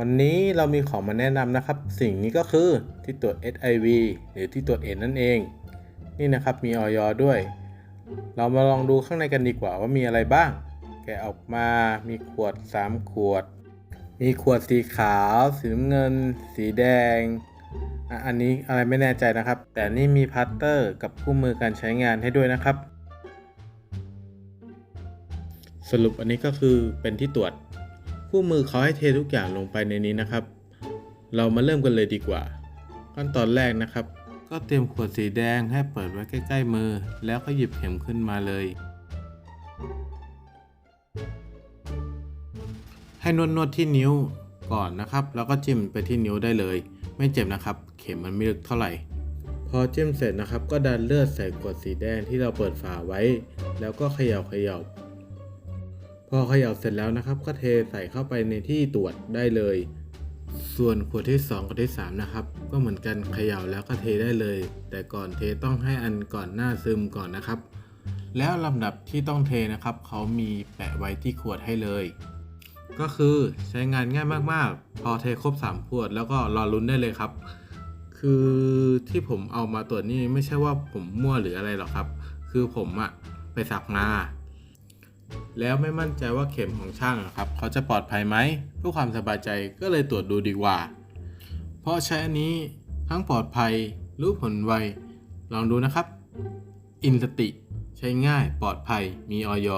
วันนี้เรามีของมาแนะนำนะครับ สิ่งนี้ก็คือที่ตรวจ SIV หรือที่ตรวจเอนั่นเอง นี่นะครับมีออยด้วย เรามาลองดูข้างในกันดีกว่าว่ามีอะไรบ้าง แกะออกมามีขวด 3 ขวด มีขวดสีขาว สีน้ำเงิน สีแดงอันนี้อะไรไม่แน่ใจนะครับ แต่นี่มีพัตเตอร์กับคู่มือการใช้งานให้ด้วยนะครับ สรุปอันนี้ก็คือเป็นที่ตรวจ คู่มือเขาให้เททุกอย่างลงไปในนี้นะครับ เรามาเริ่มกันเลยดีกว่า ขั้นตอนแรกนะครับ ก็เตรียมขวดสีแดงให้เปิดไว้ใกล้ๆมือ แล้วก็หยิบเข็มขึ้นมาเลย ให้นวดนวดๆที่นิ้วก่อนนะครับ แล้วก็จิ้มไปที่นิ้วได้เลย ไม่เจ็บนะครับ เข็มมันไม่ลึกเท่าไหร่พอจิ้มเสร็จนะครับก็ดันเลือดใส่ขวดสีแดงที่เราเปิดฝาไว้ แล้วก็เขย่าเขย่า พอเขย่าเสร็จแล้วนะครับ ก็เทใส่เข้าไปในที่ตรวจได้เลย ส่วนขวดที่ 2 กับที่ 3 นะครับ ก็เหมือนกันเขย่าแล้วก็เทได้เลย แต่ก่อนเทต้องให้อันก่อนหน้าซึมก่อนนะครับ แล้วลำดับที่ต้องเทนะครับ เขามีแปะไว้ที่ขวดให้เลย ก็คือใช้งานง่ายมากๆ พอเทครบ3ขวดแล้วก็รอลุ้นได้เลยครับ คือที่ผมเอามาตรวจนี่ไม่ใช่ว่าผมมั่วหรืออะไรหรอกครับ คือผมอะไปสักมา แล้วไม่มั่นใจว่าเข็มของช่างอะครับเขาจะปลอดภัยไหมเพื่อความสบายใจก็เลยตรวจดูดีกว่า เพราะใช้อันนี้ทั้งปลอดภัยรู้ผลไว ลองดูนะครับ อินสติ ใช้ง่ายปลอดภัยมีออย